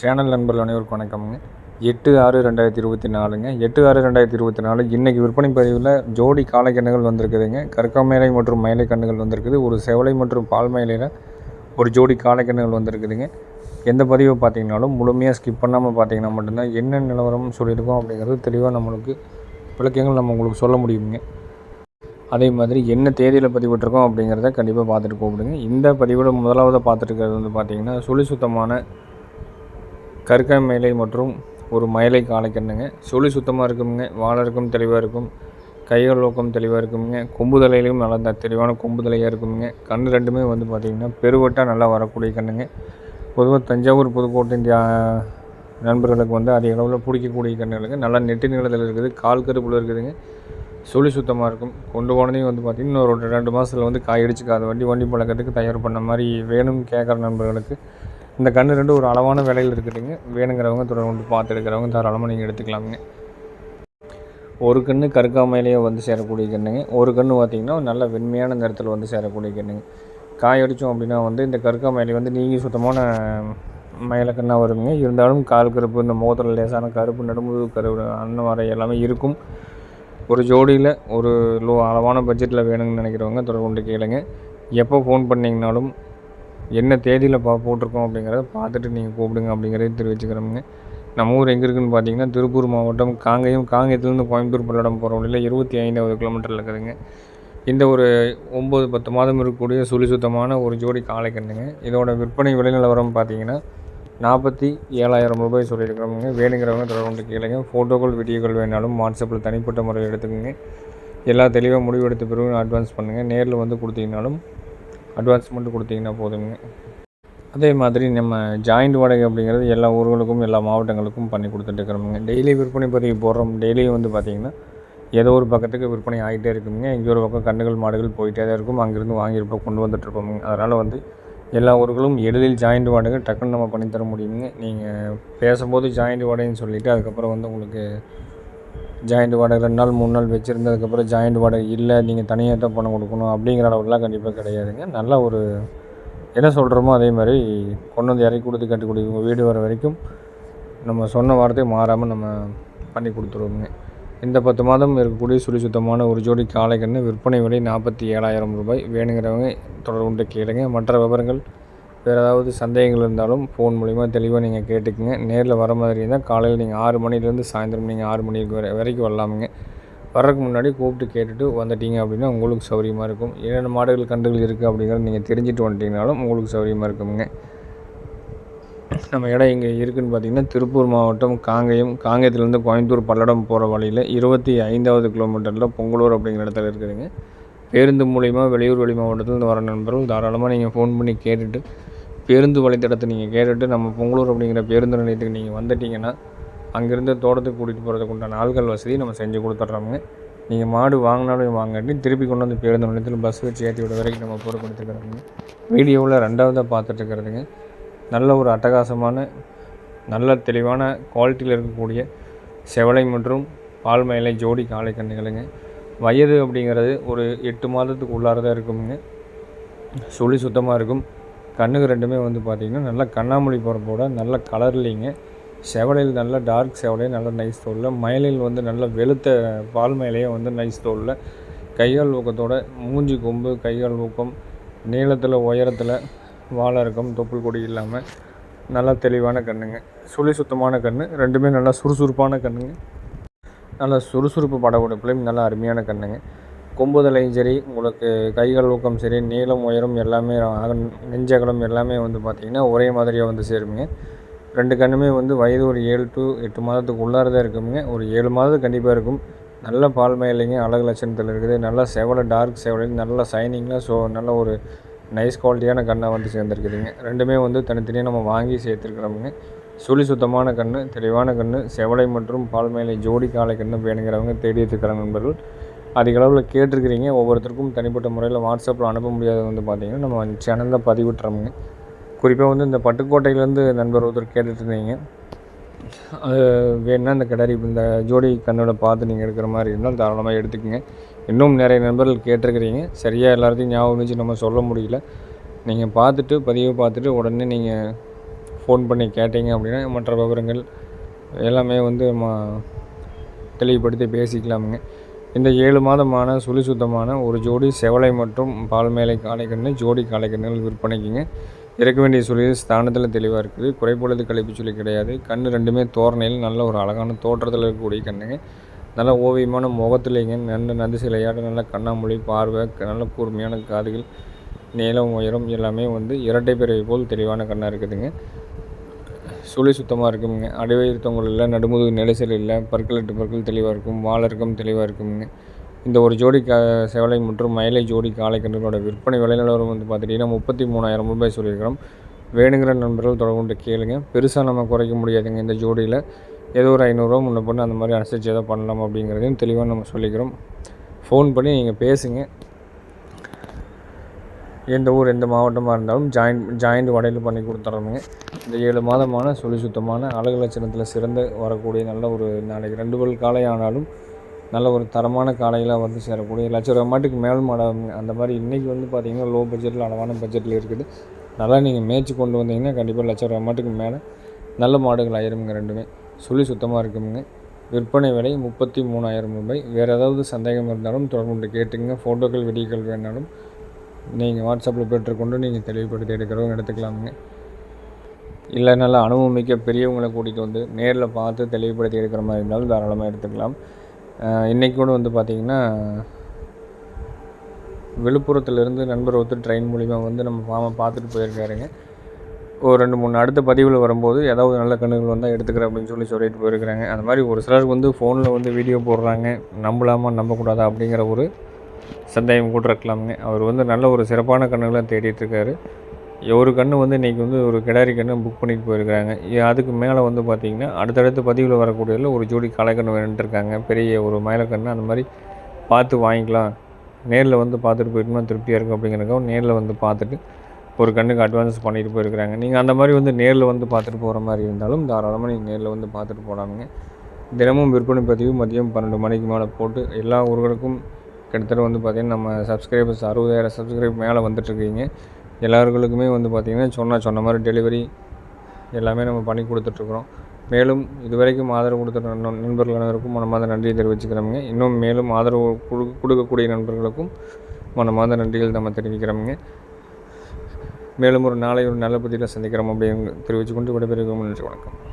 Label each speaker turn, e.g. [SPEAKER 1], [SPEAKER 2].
[SPEAKER 1] Channel நண்பர்கள் அனைவருக்கும் வணக்கம்ங்க. எட்டு ஆறு ரெண்டாயிரத்தி இருபத்தி நாலுங்க. எட்டு ஆறு ரெண்டாயிரத்தி இருபத்தி நாலு. இன்றைக்கி விற்பனை பதிவில் ஜோடி காளைக்கண்ணுகள் வந்திருக்குதுங்க. கற்காமேலை மற்றும் மயிலை கண்ணுகள் வந்திருக்குது. ஒரு செவலை மற்றும் பால் மயிலையில் ஒரு ஜோடி காளைக்கண்ணுகள் வந்திருக்குதுங்க. எந்த பதிவை பார்த்தீங்கனாலும் முழுமையாக ஸ்கிப் பண்ணாமல் பார்த்தீங்கன்னா மட்டும்தான் என்ன நிலவரம் சொல்லியிருக்கோம் அப்படிங்கிறது தெளிவாக நம்மளுக்கு விளக்கங்கள் நம்ம உங்களுக்கு சொல்ல முடியுங்க. அதே மாதிரி என்ன தேதியில் பதிவிட்டிருக்கோம் அப்படிங்கிறத கண்டிப்பாக பார்த்துட்டு கூப்பிடுங்க. இந்த பதிவில் முதலாவது பார்த்துட்டு இருக்கிறது வந்து பார்த்திங்கன்னா சுழி சுத்தமான கற்கை மேலை மற்றும் ஒரு மயிலை காளைக்கண்ணுங்க சுழி சுத்தமாக இருக்குங்க வாழை தெளிவாக இருக்கும். கைகள் நோக்கம் தெளிவாக இருக்குங்க கொம்பு தலையிலையும் நல்லா த- தெளிவான கொம்பு தலையாக இருக்குங்க கண் ரெண்டுமே வந்து பார்த்திங்கன்னா பெருவட்டாக நல்லா வரக்கூடிய கண்ணுங்க. பொதுவாக தஞ்சாவூர் புதுக்கோட்டை இந்தியா நண்பர்களுக்கு வந்து அதிக அளவில் பிடிக்கக்கூடிய கண்ணுகளுக்கு நல்லா நெட்டு நிலத்தில் இருக்குது. கால் கருப்பில் இருக்குதுங்க. சுழி சுத்தமாக இருக்கும். கொண்டு போனதையும் வந்து பார்த்திங்கன்னா ஒரு ரெண்டு மாதத்தில் வந்து காய் அடிச்சுக்காத வண்டி வண்டி பழக்கத்துக்கு தயார் பண்ண மாதிரி வேணும் கேட்குற நண்பர்களுக்கு இந்த கன்று ரெண்டு ஒரு அளவான விலையில் இருக்குதுங்க. வேணுங்கிறவங்க தொடர்ந்து கொண்டு பார்த்து எடுக்கிறவங்க தாராளமாக நீங்கள் எடுத்துக்கலாமுங்க. ஒரு கன்று கருக்காமையிலேயே வந்து சேரக்கூடிய கண்ணுங்க. ஒரு கன்று பார்த்திங்கன்னா நல்ல வெண்மையான நிறத்தில் வந்து சேரக்கூடிய கண்ணுங்க. காய அடித்தோம் அப்படின்னா வந்து இந்த கருக்காமயிலை வந்து நீங்கள் சுத்தமான மயிலக்கண்ணாக வருங்க. இருந்தாலும் கால் கருப்பு இந்த முகத்தில் லேசான கருப்பு நடுமுது கருப்பு அன்ன வரை எல்லாமே இருக்கும். ஒரு ஜோடியில் ஒரு லோ அளவான பட்ஜெட்டில் வேணும்னு நினைக்கிறவங்க தொடர்பு கொண்டு கேளுங்க. எப்போ ஃபோன் பண்ணிங்கனாலும் என்ன தேதியில் பா போட்டிருக்கோம் அப்படிங்கிறத பார்த்துட்டு நீங்கள் கூப்பிடுங்க அப்படிங்கிறத தெரிவிச்சுக்கிறோமுங்க. நம்ம ஊர் எங்கே இருக்குதுன்னு பார்த்தீங்கன்னா திருப்பூர் மாவட்டம் காங்கேயம் காங்கேயத்துலேருந்து கோயம்புத்தூர் பல்லடம் போகிற வழியில் இருபத்தி ஐந்தாவது கிலோமீட்டரில் இருக்குதுங்க. இந்த ஒரு ஒம்பது பத்து மாதம் இருக்கக்கூடிய சுழி சுத்தமான ஒரு ஜோடி காளைக்கண்ணுங்க இதோட விற்பனை விலை நிலவரம் பார்த்தீங்கன்னா நாற்பத்தி ஏழாயிரம் ரூபாய் சொல்லியிருக்கிறோமுங்க. வேணுங்கிறவங்க தொடர்பு கேளுங்க. ஃபோட்டோக்கள் வீடியோக்கள் வேணாலும் வாட்ஸ்அப்பில் தனிப்பட்ட முறையில் எடுத்துக்கோங்க. எல்லா தெளிவாக முடிவு எடுத்த பிறகு அட்வான்ஸ் பண்ணுங்கள் நேரில் வந்து கொடுத்தீங்கனாலும் அட்வான்ஸ் மட்டும் கொடுத்தீங்கன்னா போதுங்க அதே மாதிரி நம்ம ஜாயிண்ட் வாடகை அப்படிங்கிறது எல்லா ஊர்களுக்கும் எல்லா மாவட்டங்களுக்கும் பண்ணி கொடுத்துட்டுருக்குறோமுங்க டெய்லி விற்பனை பதிவு போடுறோம். டெய்லியும் வந்து பார்த்திங்கன்னா ஏதோ ஒரு பக்கத்துக்கு விற்பனை ஆகிட்டே இருக்குங்க. இங்கே ஒரு பக்கம் கண்டுகள் மாடுகள் போயிட்டே தான் இருக்கும். அங்கேருந்து வாங்கியிருப்போம் கொண்டு வந்துட்டுருப்போமுங்க அதனால் வந்து எல்லா ஊர்களும் எளிதில் ஜாயிண்ட் வாடகை டக்குன்னு நம்ம பண்ணி தர முடியுங்க நீங்கள் பேசும்போது ஜாயிண்ட் வாடகைன்னு சொல்லிவிட்டு அதுக்கப்புறம் வந்து உங்களுக்கு ஜாயிண்ட் வாடகை ரெண்டு நாள் மூணு நாள் வச்சுருந்ததுக்கப்புறம் ஜாயிண்ட் வாடகை இல்லை நீங்கள் தனியாக தான் பணம் கொடுக்கணும் அப்படிங்கிற அளவுலாம் கண்டிப்பாக கிடையாதுங்க. நல்ல ஒரு என்ன சொல்கிறோமோ அதே மாதிரி கொண்டு வந்து இறக்கி கொடுத்து கட்டி கொடுத்து உங்கள் வீடு வர வரைக்கும் நம்ம சொன்ன வார்த்தையை மாறாமல் நம்ம பண்ணி கொடுத்துருவோங்க. இந்த பத்து மாதம் இருக்கக்கூடிய சுழி சுத்தமான ஒரு ஜோடி காளைக்கன்று விற்பனை விலை நாற்பத்தி ஏழாயிரம் ரூபாய். வேணுங்கிறவங்க தொடர்பு கேளுங்க. மற்ற விவரங்கள் வேறு ஏதாவது சந்தேகங்கள் இருந்தாலும் ஃபோன் மூலிமா தெளிவாக நீங்கள் கேட்டுக்குங்க. நேரில் வர மாதிரி இருந்தால் காலையில் நீங்கள் ஆறு மணிலேருந்து சாயந்தரம் நீங்கள் ஆறு மணி வரை வரைக்கும் வரலாமுங்க. வர்றதுக்கு முன்னாடி கூப்பிட்டு கேட்டுட்டு வந்துட்டீங்க அப்படின்னா உங்களுக்கு சௌகரியமாக இருக்கும். என்னென்ன மாடுகள் கன்றுகள் இருக்குது அப்படிங்கிறத நீங்கள் தெரிஞ்சுட்டு வந்துட்டீங்கனாலும் உங்களுக்கு சௌகரியமாக இருக்குங்க நம்ம இடம் இங்கே இருக்குதுன்னு பார்த்தீங்கன்னா திருப்பூர் மாவட்டம் காங்கேயம். காங்கேயத்துலேருந்து கோயம்புத்தூர் பல்லடம் போகிற வழியில் இருபத்தி ஐந்தாவது கிலோமீட்டரில் பொங்கலூர் அப்படிங்கிற இடத்துல இருக்குதுங்க. பேருந்து மூலிமா வெளியூர் வெளி மாவட்டத்துலேருந்து வர நண்பர்கள் தாராளமாக நீங்கள் ஃபோன் பண்ணி கேட்டுட்டு பேருந்து வழித்தடத்தை நீங்கள் கேட்டுட்டு நம்ம பொங்கலூர் அப்படிங்கிற பேருந்து நிலையத்துக்கு நீங்கள் வந்துட்டீங்கன்னா அங்கேருந்து தோட்டத்துக்கு கூட்டிகிட்டு போகிறதுக்கு உண்டான ஆள்கள் வசதி நம்ம செஞ்சு கொடுத்துட்றோமுங்க நீங்கள் மாடு வாங்கினாலும் வாங்காட்டி திருப்பி கொண்டு வந்து பேருந்து நிலையத்தில் பஸ் வச்சு ஏற்றி விட வரைக்கும் நம்ம பொறுப்படுத்திக்கிறோமுங்க வீடியோவில் ரெண்டாவதாக பார்த்துட்டுருக்கிறதுங்க நல்ல ஒரு அட்டகாசமான நல்ல தெளிவான குவாலிட்டியில் இருக்கக்கூடிய செவலை மற்றும் பால் மயிலை ஜோடி காளை கன்றுகளுங்க. வயது அப்படிங்கிறது ஒரு எட்டு மாதத்துக்கு உள்ளார தான் இருக்குமுங்க சுழி சுத்தமாக இருக்கும். கண்ணுக்கு ரெண்டுமே வந்து பார்த்திங்கன்னா நல்லா கண்ணாமொழி போகிறப்போட நல்ல கலர்லிங்க. செவலையில் நல்ல டார்க் செவலையும் நல்ல நைஸ் தோலில். மயிலில் வந்து நல்ல வெளுத்த பால் மயிலையும் வந்து நைஸ் தோலில். கையால் ஊக்கத்தோட மூஞ்சி கொம்பு கையால் ஊக்கம் நீளத்தில் உயரத்தில் வாழை இருக்கும் தொப்புள் கொடி இல்லாமல் நல்லா தெளிவான கண்ணுங்க. சுழி சுத்தமான கண் ரெண்டுமே நல்லா சுறுசுறுப்பான கண்ணுங்க. நல்லா சுறுசுறுப்பு படக்கூடிய பிள்ளைங்க நல்லா அருமையான கண்ணுங்க. கொம்புதலையும் சரி உங்களுக்கு கைகள் ஊக்கம் சரி நீளம் உயரம் எல்லாமே நெஞ்சகலம் எல்லாமே வந்து பார்த்திங்கன்னா ஒரே மாதிரியாக வந்து சேருங்க. ரெண்டு கண்ணுமே வந்து வயது ஒரு ஏழு டு எட்டு மாதத்துக்கு உள்ளார தான் இருக்குங்க. ஒரு ஏழு மாதம் கண்டிப்பாக இருக்கும். நல்ல பால்மையிலைங்க அழகு லட்சணத்தில் இருக்குது. நல்லா செவலை டார்க் செவலை நல்ல சைனிங்கில் ஸோ நல்ல ஒரு நைஸ் குவாலிட்டியான கண்ணாக வந்து சேர்ந்துருக்குதுங்க. ரெண்டுமே வந்து தனித்தனியாக நம்ம வாங்கி சேர்த்துருக்குறோமுங்க சுழி சுத்தமான கன்று தெளிவான கன்று செவலை மற்றும் பால்மேலை ஜோடி காலை கன்று வேணுங்கிறவங்க தேடி இருக்கிற நண்பர்கள். அதிக அளவில் கேட்டிருக்கிறீங்க. ஒவ்வொருத்தருக்கும் தனிப்பட்ட முறையில் வாட்ஸ்அப்பில் அனுப்ப முடியாத வந்து பார்த்திங்கன்னா நம்ம சேனலில் பதிவிட்டுறோமுங்க குறிப்பாக வந்து இந்த பட்டுக்கோட்டையிலேருந்து நண்பர் ஒருத்தர் கேட்டுட்ருந்தீங்க அது வேணுன்னா இந்த கிடரி இந்த ஜோடி கண்ணோட பார்த்து நீங்கள் எடுக்கிற மாதிரி இருந்தால் தாராளமாக எடுத்துக்கோங்க. இன்னும் நிறைய நண்பர்கள் கேட்டிருக்கிறீங்க. சரியாக எல்லாத்தையும் ஞாபகம் வச்சு நம்ம சொல்ல முடியல. நீங்கள் பார்த்துட்டு பதிவு பார்த்துட்டு உடனே நீங்கள் ஃபோன் பண்ணி கேட்டீங்க அப்படின்னா மற்ற விவரங்கள் எல்லாமே வந்து நம்ம தெளிவுபடுத்தி பேசிக்கலாமுங்க. இந்த ஏழு மாதமான சுழி சுத்தமான ஒரு ஜோடி செவலை மற்றும் பால்மேலை காளைக்கன்று ஜோடி காளைக்கன்றுகள் விற்பனைக்குங்க. இறக்க வேண்டிய சுழி ஸ்தானத்தில் தெளிவாக இருக்குது. குறைப்பொழுது கழிப்பு சுழி கிடையாது. கண் ரெண்டுமே தோரணையில் நல்ல ஒரு அழகான தோற்றத்தில் இருக்கக்கூடிய கண்ணுங்க. நல்ல ஓவியமான முகத்துலேங்க நல்ல நந்தி சிலையாட நல்ல கண்ணாமொழி பார்வை நல்ல கூர்மையான காதுகள் நீளம் உயரம் எல்லாமே வந்து இரட்டை பிறவை போல் தெளிவான கண்ணாக இருக்குதுங்க. சுழி சுத்தமாக இருக்குங்க அடிவயிறு தொங்கல் இல்லை நடுமுதுகு இல்லை பற்கள் எட்டு பற்கள் தெளிவாக இருக்கும் வாலர்க்கம் தெளிவாக இருக்குங்க இந்த ஒரு ஜோடி க செவலை மற்றும் மயிலை ஜோடி காளை கன்றுகளோட விற்பனை விலை நிலவரம் வந்து பார்த்துட்டிங்கன்னா முப்பத்தி மூணாயிரம் ரூபாய் சொல்லியிருக்கிறோம். வேணுங்கிற நண்பர்கள் தொடர்பு கேளுங்க. பெருசாக நம்ம குறைக்க முடியாதுங்க இந்த ஜோடியில். ஏதோ ஒரு ஐநூறுரூவா முன்ன பண்ணி அந்த மாதிரி அனுசரித்து எதாவது பண்ணலாம் அப்படிங்கிறதையும் தெளிவாக நம்ம சொல்லிக்கிறோம். ஃபோன் பண்ணி நீங்கள் பேசுங்க. எந்த ஊர் எந்த மாவட்டமாக இருந்தாலும் ஜாயின் ஜாயிண்ட் வடையில் பண்ணி கொடுத்துட்றோமுங்க இந்த ஏழு மாதமான சுழி சுத்தமான அழகு லட்சணத்தில் சிறந்து வரக்கூடிய நல்ல ஒரு நாளைக்கு ரெண்டு பல் காலை ஆனாலும் நல்ல ஒரு தரமான காலையில் வந்து சேரக்கூடிய லட்ச ரூபா மாட்டுக்கு மேல் மாடம். அந்த மாதிரி இன்றைக்கி வந்து பார்த்திங்கன்னா லோ பட்ஜெட்டில் அளவான பட்ஜெட்டில் இருக்குது. நல்லா நீங்கள் மேய்ச்சி கொண்டு வந்தீங்கன்னா கண்டிப்பாக லட்ச ரூபா மாட்டுக்கு மேலே நல்ல மாடுகள் ஆயிருமுங்க ரெண்டுமே. சுழி சுத்தமாக இருக்குமுங்க விற்பனை விலை முப்பத்தி மூணாயிரம் ரூபாய். வேறு ஏதாவது சந்தேகம் இருந்தாலும் தொடர்பு கேட்டுங்க ஃபோட்டோக்கள் வீடியோக்கள் வேணாலும் நீங்கள் வாட்ஸ்அப்பில் பெற்றுக்கொண்டு நீங்கள் தெளிவுபடுத்தி எடுக்கிறவங்க எடுத்துக்கலாமுங்க. இல்லை நல்லா அனுபவம் மிக்க பெரியவங்களை கூட்டிகிட்டு வந்து நேரில் பார்த்து தெளிவுபடுத்தி எடுக்கிற மாதிரி இருந்தாலும் தாராளமாக எடுத்துக்கலாம். இன்றைக்கி கூட வந்து பார்த்திங்கன்னா விழுப்புரத்துலேருந்து நண்பர் ஒருத்தர் ட்ரெயின் மூலிமா வந்து நம்ம ஃபார்மை பார்த்துட்டு போயிருக்காருங்க. ஒரு ரெண்டு மூணு அடுத்த பதிவில் வரும்போது ஏதாவது நல்ல கண்ணுகள் வந்தால் எடுத்துக்கிறேன் அப்படின்னு சொல்லி சொல்லிட்டு போயிருக்கிறாங்க. அந்த மாதிரி ஒரு சிலருக்கு வந்து ஃபோனில் வந்து வீடியோ போடுறாங்க. நம்பலாமா? நம்பக்கூடாதா? அப்படிங்கிற ஒரு சந்தேகம் கூட இருக்கலாமுங்க. அவர் வந்து நல்ல ஒரு சிறப்பான கண்ணுகளை தேடிட்டுருக்காரு ஒரு கன்று வந்து இன்றைக்கி வந்து ஒரு கிடாரி கன்று புக் பண்ணிட்டு போயிருக்கிறாங்க அதுக்கு மேலே வந்து பார்த்திங்கன்னா அடுத்தடுத்து பதிவில் வரக்கூடியதில் ஒரு ஜோடி களைக்கன்று வேணுன்ட்டுருக்காங்க பெரிய ஒரு மயிலக்கன்று அந்த மாதிரி பார்த்து வாங்கிக்கலாம். நேரில் வந்து பார்த்துட்டு போயிட்டோம்னா திருப்தியாக இருக்கும் அப்படிங்கிறக்காக நேரில் வந்து பார்த்துட்டு ஒரு கண்ணுக்கு அட்வான்ஸ் பண்ணிட்டு போயிருக்கிறாங்க நீங்கள் அந்த மாதிரி வந்து நேரில் வந்து பார்த்துட்டு போகிற மாதிரி இருந்தாலும் தாராளமாக நீங்கள் நேரில் வந்து பார்த்துட்டு போகலாமுங்க தினமும் விற்பனை பதிவு மதியம் பன்னெண்டு மணிக்கு மேலே போட்டு எல்லா ஊர்களுக்கும் கிட்டத்தட்ட வந்து பார்த்திங்கன்னா நம்ம சப்ஸ்கிரைபர்ஸ் அறுபதாயிரம் சப்ஸ்கிரைப் மேலே வந்துட்டுருக்கீங்க. எல்லாருகளுக்குமே வந்து பார்த்திங்கன்னா சொன்னால் சொன்ன மாதிரி டெலிவரி எல்லாமே நம்ம பண்ணி கொடுத்துட்ருக்குறோம். மேலும் இதுவரைக்கும் ஆதரவு கொடுத்த நண்பர்கள் அனைவருக்கும் மனமாத நன்றியை தெரிவிச்சுக்கிறோமுங்க இன்னும் மேலும் ஆதரவு கொடு கொடுக்கக்கூடிய நண்பர்களுக்கும் மனமாத நன்றிகள் நம்ம தெரிவிக்கிறோமுங்க மேலும் ஒரு நாளை ஒரு நல்ல புதியில் சந்திக்கிறோம் அப்படின்னு தெரிவித்துக்கொண்டு விடைபெறுகிறோம். நன்றி வணக்கம்.